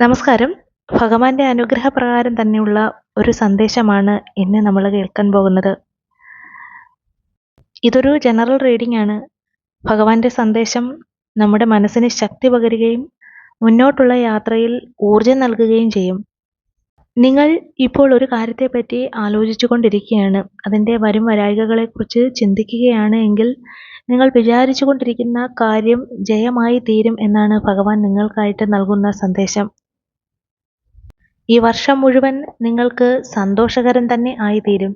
നമസ്കാരം. ഭഗവാന്റെ അനുഗ്രഹപ്രകാരം തന്നെയുള്ള ഒരു സന്ദേശമാണ് ഇന്ന് നമ്മൾ കേൾക്കാൻ പോകുന്നത്. ഇതൊരു ജനറൽ റീഡിംഗ് ആണ്. ഭഗവാന്റെ സന്ദേശം നമ്മുടെ മനസ്സിന് ശക്തി പകരുകയും മുന്നോട്ടുള്ള യാത്രയിൽ ഊർജം നൽകുകയും ചെയ്യും. നിങ്ങൾ ഇപ്പോൾ ഒരു കാര്യത്തെപ്പറ്റി ആലോചിച്ചു കൊണ്ടിരിക്കുകയാണ് അതിന്റെ വരും വരായികകളെക്കുറിച്ച് ചിന്തിക്കുകയാണ് എങ്കിൽ നിങ്ങൾ വിചാരിച്ചുകൊണ്ടിരിക്കുന്ന കാര്യം ജയമായി തീരും എന്നാണ് ഭഗവാൻ നിങ്ങൾക്കായിട്ട് നൽകുന്ന സന്ദേശം. ഈ വർഷം മുഴുവൻ നിങ്ങൾക്ക് സന്തോഷകരം തന്നെ ആയിത്തീരും.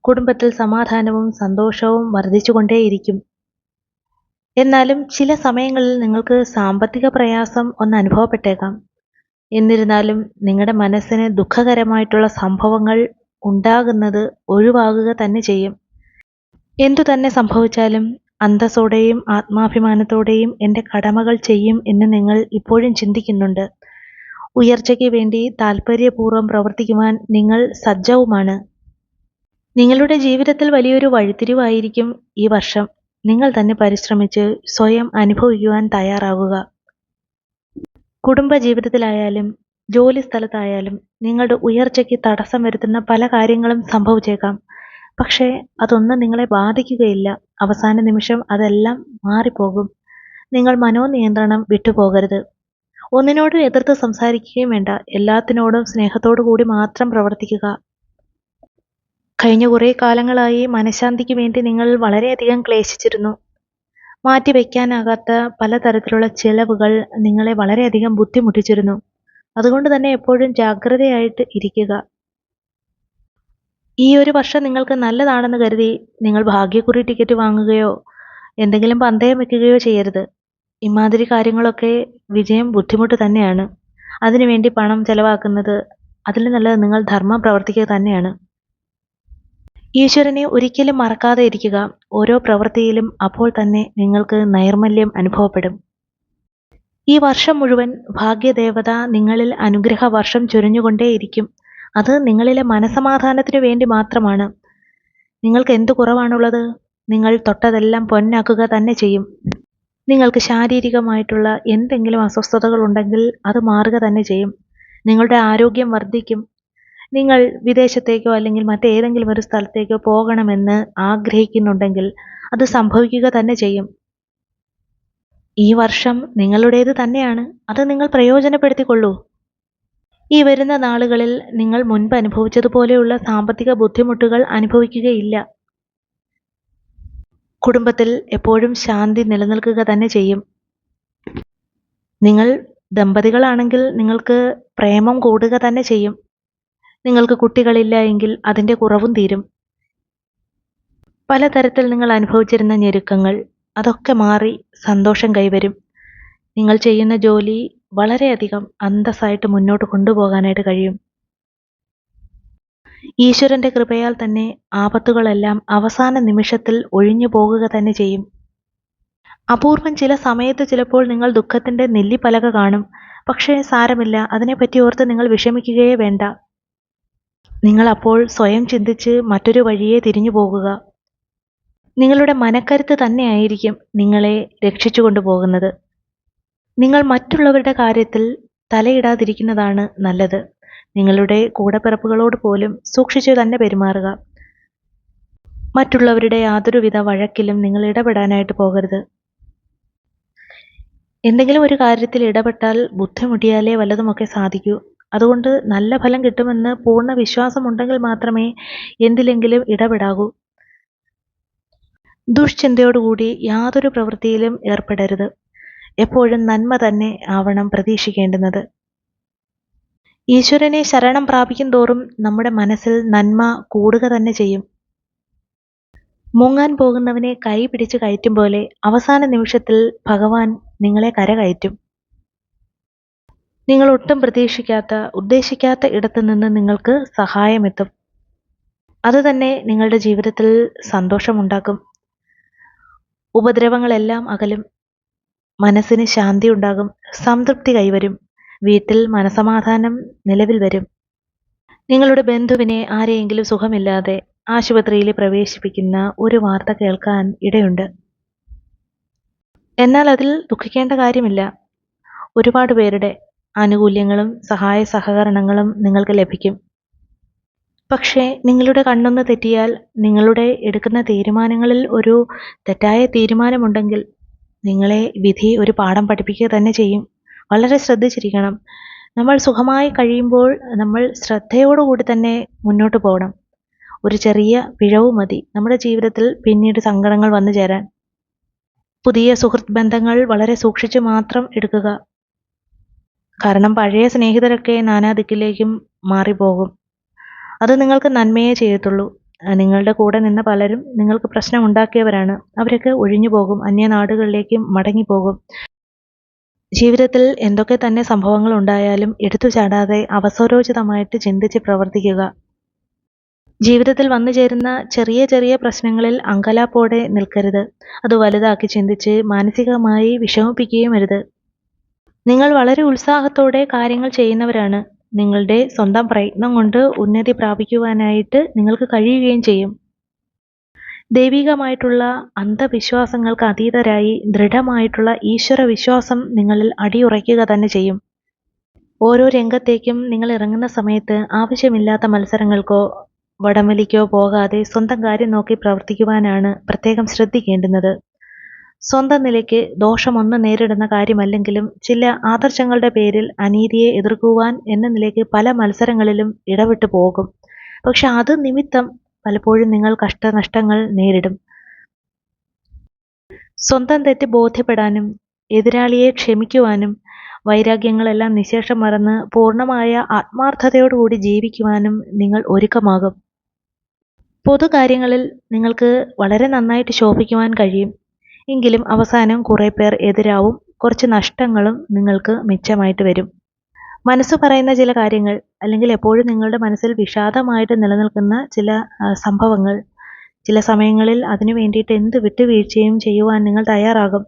കുടുംബത്തിൽ സമാധാനവും സന്തോഷവും വർദ്ധിച്ചുകൊണ്ടേയിരിക്കും. എന്നാലും ചില സമയങ്ങളിൽ നിങ്ങൾക്ക് സാമ്പത്തിക പ്രയാസം ഒന്ന് അനുഭവപ്പെട്ടേക്കാം. എന്നിരുന്നാലും നിങ്ങളുടെ മനസ്സിന് ദുഃഖകരമായിട്ടുള്ള സംഭവങ്ങൾ ഉണ്ടാകുന്നത് ഒഴിവാകുക തന്നെ ചെയ്യും. എന്തു തന്നെ സംഭവിച്ചാലും അന്തസ്സോടെയും ആത്മാഭിമാനത്തോടെയും എന്റെ കടമകൾ ചെയ്യും എന്ന് നിങ്ങൾ ഇപ്പോഴും ചിന്തിക്കുന്നുണ്ട്. ഉയർച്ചയ്ക്ക് വേണ്ടി താല്പര്യപൂർവം പ്രവർത്തിക്കുവാൻ നിങ്ങൾ സജ്ജവുമാണ്. നിങ്ങളുടെ ജീവിതത്തിൽ വലിയൊരു വഴിത്തിരിവായിരിക്കും ഈ വർഷം. നിങ്ങൾ തന്നെ പരിശ്രമിച്ച് സ്വയം അനുഭവിക്കുവാൻ തയ്യാറാകുക കുടുംബ ജീവിതത്തിലായാലും ജോലി സ്ഥലത്തായാലും നിങ്ങളുടെ ഉയർച്ചയ്ക്ക് തടസ്സം വരുത്തുന്ന പല കാര്യങ്ങളും സംഭവിച്ചേക്കാം. പക്ഷേ അതൊന്നും നിങ്ങളെ ബാധിക്കുകയില്ല. അവസാന നിമിഷം അതെല്ലാം മാറിപ്പോകും. നിങ്ങൾ മനോനിയന്ത്രണം വിട്ടുപോകരുത്. ഒന്നിനോടും എതിർത്ത് സംസാരിക്കുകയും വേണ്ട. എല്ലാത്തിനോടും സ്നേഹത്തോടു കൂടി മാത്രം പ്രവർത്തിക്കുക. കഴിഞ്ഞ കുറേ കാലങ്ങളായി മനഃശാന്തിക്ക് വേണ്ടി നിങ്ങൾ വളരെയധികം ക്ലേശിച്ചിരുന്നു. മാറ്റിവെക്കാനാകാത്ത പലതരത്തിലുള്ള ചിലവുകൾ നിങ്ങളെ വളരെയധികം ബുദ്ധിമുട്ടിച്ചിരുന്നു. അതുകൊണ്ട് തന്നെ എപ്പോഴും ജാഗ്രതയായിട്ട് ഇരിക്കുക. ഈ ഒരു വർഷം നിങ്ങൾക്ക് നല്ലതാണെന്ന് കരുതി നിങ്ങൾ ഭാഗ്യക്കുറി ടിക്കറ്റ് വാങ്ങുകയോ എന്തെങ്കിലും പന്തയം വെക്കുകയോ ചെയ്യരുത്. ഇമാതിരി കാര്യങ്ങളൊക്കെ വിജയം ബുദ്ധിമുട്ട് തന്നെയാണ്. അതിനുവേണ്ടി പണം ചെലവാക്കുന്നത് അതിൽ നല്ലത് നിങ്ങൾ ധർമ്മം പ്രവർത്തിക്കുക തന്നെയാണ്. ഈശ്വരനെ ഒരിക്കലും മറക്കാതെ ഇരിക്കുക. ഓരോ പ്രവൃത്തിയിലും അപ്പോൾ തന്നെ നിങ്ങൾക്ക് നൈർമല്യം അനുഭവപ്പെടും. ഈ വർഷം മുഴുവൻ ഭാഗ്യദേവത നിങ്ങളിൽ അനുഗ്രഹ വർഷം ചൊരിഞ്ഞുകൊണ്ടേയിരിക്കും. അത് നിങ്ങളിലെ മനസമാധാനത്തിനു വേണ്ടി മാത്രമാണ്. നിങ്ങൾക്ക് എന്തു കുറവാണുള്ളത്? നിങ്ങൾ തൊട്ടതെല്ലാം പൊന്നാക്കുക തന്നെ ചെയ്യും. നിങ്ങൾക്ക് ശാരീരികമായിട്ടുള്ള എന്തെങ്കിലും അസ്വസ്ഥതകൾ ഉണ്ടെങ്കിൽ അത് മാറുക തന്നെ ചെയ്യും. നിങ്ങളുടെ ആരോഗ്യം വർദ്ധിക്കും. നിങ്ങൾ വിദേശത്തേക്കോ അല്ലെങ്കിൽ മറ്റേതെങ്കിലും ഒരു സ്ഥലത്തേക്കോ പോകണമെന്ന് ആഗ്രഹിക്കുന്നുണ്ടെങ്കിൽ അത് സംഭവിക്കുക തന്നെ ചെയ്യും. ഈ വർഷം നിങ്ങളുടേത് തന്നെയാണ്. അത് നിങ്ങൾ പ്രയോജനപ്പെടുത്തിക്കൊള്ളൂ. ഈ വരുന്ന നാളുകളിൽ നിങ്ങൾ മുൻപ് അനുഭവിച്ചതുപോലെയുള്ള സാമ്പത്തിക ബുദ്ധിമുട്ടുകൾ അനുഭവിക്കുകയില്ല. കുടുംബത്തിൽ എപ്പോഴും ശാന്തി നിലനിൽക്കുക തന്നെ ചെയ്യും. നിങ്ങൾ ദമ്പതികളാണെങ്കിൽ നിങ്ങൾക്ക് പ്രേമം കൂടുക തന്നെ ചെയ്യും. നിങ്ങൾക്ക് കുട്ടികളില്ല എങ്കിൽ അതിന്റെ കുറവും തീരും. പലതരത്തിൽ നിങ്ങൾ അനുഭവിച്ചിരുന്ന ഞെരുക്കങ്ങൾ അതൊക്കെ മാറി സന്തോഷം കൈവരും. നിങ്ങൾ ചെയ്യുന്ന ജോലി വളരെയധികം അന്തസ്സായിട്ട് മുന്നോട്ട് കൊണ്ടുപോകാനായിട്ട് കഴിയും. ഈശ്വരന്റെ കൃപയാൽ തന്നെ ആപത്തുകളെല്ലാം അവസാന നിമിഷത്തിൽ ഒഴിഞ്ഞു പോകുക തന്നെ ചെയ്യും. അപൂർവം ചില സമയത്ത് ചിലപ്പോൾ നിങ്ങൾ ദുഃഖത്തിന്റെ നെല്ലിപ്പലക കാണും. പക്ഷേ സാരമില്ല. അതിനെപ്പറ്റി ഓർത്ത് നിങ്ങൾ വിഷമിക്കുകയേ വേണ്ട. നിങ്ങൾ അപ്പോൾ സ്വയം ചിന്തിച്ച് മറ്റൊരു വഴിയെ തിരിഞ്ഞു പോകുക. നിങ്ങളുടെ മനക്കരുത്ത് തന്നെയായിരിക്കും നിങ്ങളെ രക്ഷിച്ചു കൊണ്ടുപോകുന്നത് നിങ്ങൾ മറ്റുള്ളവരുടെ കാര്യത്തിൽ തലയിടാതിരിക്കുന്നതാണ് നല്ലത്. നിങ്ങളുടെ കൂടപ്പിറപ്പുകളോട് പോലും സൂക്ഷിച്ചു തന്നെ പെരുമാറുക. മറ്റുള്ളവരുടെ യാതൊരുവിധ വഴക്കിലും നിങ്ങൾ ഇടപെടാനായിട്ട് പോകരുത്. എന്തെങ്കിലും ഒരു കാര്യത്തിൽ ഇടപെട്ടാൽ ബുദ്ധിമുട്ടിയാലേ വല്ലതുമൊക്കെ സാധിക്കൂ. അതുകൊണ്ട് നല്ല ഫലം കിട്ടുമെന്ന് പൂർണ വിശ്വാസമുണ്ടെങ്കിൽ മാത്രമേ എന്തിലെങ്കിലും ഇടപെടാകൂ ദുഷ്ചിന്തയോടുകൂടി യാതൊരു പ്രവൃത്തിയിലും ഏർപ്പെടരുത്. എപ്പോഴും നന്മ തന്നെ ആവണം പ്രതീക്ഷിക്കേണ്ടുന്നത്. ഈശ്വരനെ ശരണം പ്രാപിക്കും തോറും നമ്മുടെ മനസ്സിൽ നന്മ കൂടുക തന്നെ ചെയ്യും. മുങ്ങാൻ പോകുന്നവനെ കൈ പിടിച്ച് കയറ്റും പോലെ അവസാന നിമിഷത്തിൽ ഭഗവാൻ നിങ്ങളെ കര കയറ്റും. നിങ്ങൾ ഒട്ടും പ്രതീക്ഷിക്കാത്ത ഉദ്ദേശിക്കാത്ത ഇടത്തു നിന്ന് നിങ്ങൾക്ക് സഹായമെത്തും. അതുതന്നെ നിങ്ങളുടെ ജീവിതത്തിൽ സന്തോഷമുണ്ടാക്കും. ഉപദ്രവങ്ങളെല്ലാം അകലും. മനസ്സിന് ശാന്തി ഉണ്ടാകും. സംതൃപ്തി കൈവരും. വീട്ടിൽ മനസമാധാനം നിലവിൽ വരും. നിങ്ങളുടെ ബന്ധുവിനെ ആരെയെങ്കിലും സുഖമില്ലാതെ ആശുപത്രിയിൽ പ്രവേശിപ്പിക്കുന്ന ഒരു വാർത്ത കേൾക്കാൻ ഇടയുണ്ട്. എന്നാൽ അതിൽ ദുഃഖിക്കേണ്ട കാര്യമില്ല. ഒരുപാട് പേരുടെ ആനുകൂല്യങ്ങളും സഹായ സഹകരണങ്ങളും നിങ്ങൾക്ക് ലഭിക്കും. പക്ഷേ നിങ്ങളുടെ കണ്ണൊന്ന് തെറ്റിയാൽ നിങ്ങളുടെ എടുക്കുന്ന തീരുമാനങ്ങളിൽ ഒരു തെറ്റായ തീരുമാനമുണ്ടെങ്കിൽ നിങ്ങളെ വിധി ഒരു പാഠം പഠിപ്പിക്കുക തന്നെ ചെയ്യും. വളരെ ശ്രദ്ധിച്ചിരിക്കണം. നമ്മൾ സുഖമായി കഴിയുമ്പോൾ നമ്മൾ ശ്രദ്ധയോടുകൂടി തന്നെ മുന്നോട്ട് പോകണം. ഒരു ചെറിയ പിഴവ് മതി. നമ്മുടെ ജീവിതത്തിൽ പിന്നീട് സങ്കടങ്ങൾ വന്നു ചേരാൻ. പുതിയ സുഹൃത്ത് ബന്ധങ്ങൾ വളരെ സൂക്ഷിച്ച് മാത്രം എടുക്കുക. കാരണം പഴയ സ്നേഹിതരൊക്കെ നാനാദിക്കിലേക്കും മാറിപ്പോകും. അത് നിങ്ങൾക്ക് നന്മയെ ചെയ്യത്തുള്ളൂ. നിങ്ങളുടെ കൂടെ നിന്ന പലരും നിങ്ങൾക്ക് പ്രശ്നം ഉണ്ടാക്കിയവരാണ്. അവരൊക്കെ ഒഴിഞ്ഞു പോകും അന്യനാടുകളിലേക്കും മടങ്ങിപ്പോകും. ജീവിതത്തിൽ എന്തൊക്കെ തന്നെ സംഭവങ്ങൾ ഉണ്ടായാലും എടുത്തു ചാടാതെ അവസരോചിതമായിട്ട് ചിന്തിച്ച് പ്രവർത്തിക്കുക. ജീവിതത്തിൽ വന്നു ചേരുന്ന ചെറിയ ചെറിയ പ്രശ്നങ്ങളിൽ അങ്കലാപ്പോടെ നിൽക്കരുത്. അത് വലുതാക്കി ചിന്തിച്ച് മാനസികമായി വിഷമിപ്പിക്കുകയും അരുത്. നിങ്ങൾ വളരെ ഉത്സാഹത്തോടെ കാര്യങ്ങൾ ചെയ്യുന്നവരാണ്. നിങ്ങളുടെ സ്വന്തം പ്രയത്നം കൊണ്ട് ഉന്നതി പ്രാപിക്കുവാനായിട്ട് നിങ്ങൾക്ക് കഴിയുകയും ചെയ്യും. ദൈവികമായിട്ടുള്ള അന്ധവിശ്വാസങ്ങൾക്ക് അതീതരായി ദൃഢമായിട്ടുള്ള ഈശ്വര വിശ്വാസം നിങ്ങളിൽ അടിയുറയ്ക്കുക തന്നെ ചെയ്യും. ഓരോ രംഗത്തേക്കും നിങ്ങൾ ഇറങ്ങുന്ന സമയത്ത് ആവശ്യമില്ലാത്ത മത്സരങ്ങൾക്കോ വടംവലിക്കോ പോകാതെ സ്വന്തം കാര്യം നോക്കി പ്രവർത്തിക്കുവാനാണ് പ്രത്യേകം ശ്രദ്ധിക്കേണ്ടുന്നത്. സ്വന്തം നിലയ്ക്ക് ദോഷമൊന്നും നേരിടുന്ന കാര്യമല്ലെങ്കിലും ചില ആദർശങ്ങളുടെ പേരിൽ അനീതിയെ എതിർക്കുവാൻ എന്ന നിലയ്ക്ക് പല മത്സരങ്ങളിലും ഇടപെട്ടു പോകും. പക്ഷെ അത് നിമിത്തം പലപ്പോഴും നിങ്ങൾ കഷ്ടനഷ്ടങ്ങൾ നേരിടും. സ്വന്തം തെറ്റ് ബോധ്യപ്പെടാനും എതിരാളിയെ ക്ഷമിക്കുവാനും വൈരാഗ്യങ്ങളെല്ലാം നിശേഷം മറന്ന് പൂർണമായ ആത്മാർത്ഥതയോടുകൂടി ജീവിക്കുവാനും നിങ്ങൾ ഒരുക്കമാകും. പൊതുകാര്യങ്ങളിൽ നിങ്ങൾക്ക് വളരെ നന്നായിട്ട് ശോഭിക്കുവാൻ കഴിയും. എങ്കിലും അവസാനം കുറേ പേർ എതിരാവും കുറച്ച് നഷ്ടങ്ങളും നിങ്ങൾക്ക് മിച്ചമായിട്ട് വരും. മനസ്സ് പറയുന്ന ചില കാര്യങ്ങൾ അല്ലെങ്കിൽ എപ്പോഴും നിങ്ങളുടെ മനസ്സിൽ വിഷാദമായിട്ട് നിലനിൽക്കുന്ന ചില സംഭവങ്ങൾ ചില സമയങ്ങളിൽ അതിനു വേണ്ടിയിട്ട് എന്ത് വിട്ടുവീഴ്ചയും ചെയ്യുവാൻ നിങ്ങൾ തയ്യാറാകും.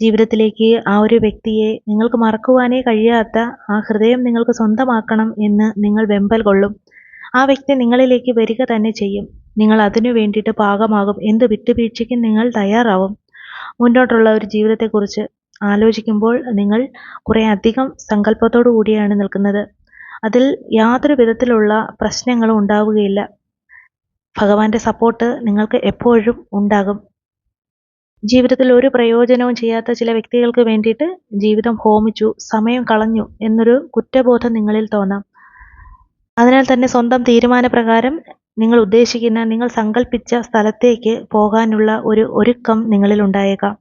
ജീവിതത്തിലേക്ക് ആ ഒരു വ്യക്തിയെ നിങ്ങൾക്ക് മറക്കുവാനേ കഴിയാത്ത ആ ഹൃദയം നിങ്ങൾക്ക് സ്വന്തമാക്കണം എന്ന് നിങ്ങൾ വെമ്പൽ കൊള്ളും. ആ വ്യക്തി നിങ്ങളിലേക്ക് വരിക തന്നെ ചെയ്യും. നിങ്ങൾ അതിനു വേണ്ടിയിട്ട് പാകമാകും. എന്ത് വിട്ടുവീഴ്ചയ്ക്കും നിങ്ങൾ തയ്യാറാവും. മുന്നോട്ടുള്ള ഒരു ജീവിതത്തെക്കുറിച്ച് ആലോചിക്കുമ്പോൾ നിങ്ങൾ കുറെ അധികം സങ്കല്പത്തോടു കൂടിയാണ് നിൽക്കുന്നത്. അതിൽ യാതൊരു വിധത്തിലുള്ള പ്രശ്നങ്ങളും ഉണ്ടാവുകയില്ല. ഭഗവാന്റെ സപ്പോർട്ട് നിങ്ങൾക്ക് എപ്പോഴും ഉണ്ടാകും. ജീവിതത്തിൽ ഒരു പ്രയോജനവും ചെയ്യാത്ത ചില വ്യക്തികൾക്ക് വേണ്ടിയിട്ട് ജീവിതം ഹോമിച്ചു സമയം കളഞ്ഞു എന്നൊരു കുറ്റബോധം നിങ്ങളിൽ തോന്നാം. അതിനാൽ തന്നെ സ്വന്തം തീരുമാനപ്രകാരം നിങ്ങൾ ഉദ്ദേശിക്കുന്ന നിങ്ങൾ സങ്കല്പിച്ച സ്ഥലത്തേക്ക് പോകാനുള്ള ഒരു ഒരുക്കം നിങ്ങളിൽ ഉണ്ടായേക്കാം.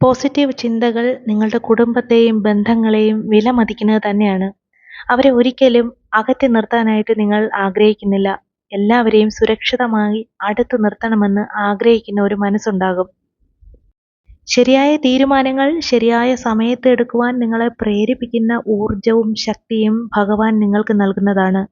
പോസിറ്റീവ് ചിന്തകൾ നിങ്ങളുടെ കുടുംബത്തെയും ബന്ധങ്ങളെയും വിലമതിക്കുന്നത് തന്നെയാണ്. അവരെ ഒരിക്കലും അകറ്റി നിർത്താനായിട്ട് നിങ്ങൾ ആഗ്രഹിക്കുന്നില്ല. എല്ലാവരെയും സുരക്ഷിതമായി അടുത്തു നിർത്തണമെന്ന് ആഗ്രഹിക്കുന്ന ഒരു മനസ്സുണ്ടാകും. ശരിയായ തീരുമാനങ്ങൾ ശരിയായ സമയത്ത് എടുക്കുവാൻ നിങ്ങളെ പ്രേരിപ്പിക്കുന്ന ഊർജവും ശക്തിയും ഭഗവാൻ നിങ്ങൾക്ക് നൽകുന്നതാണ്.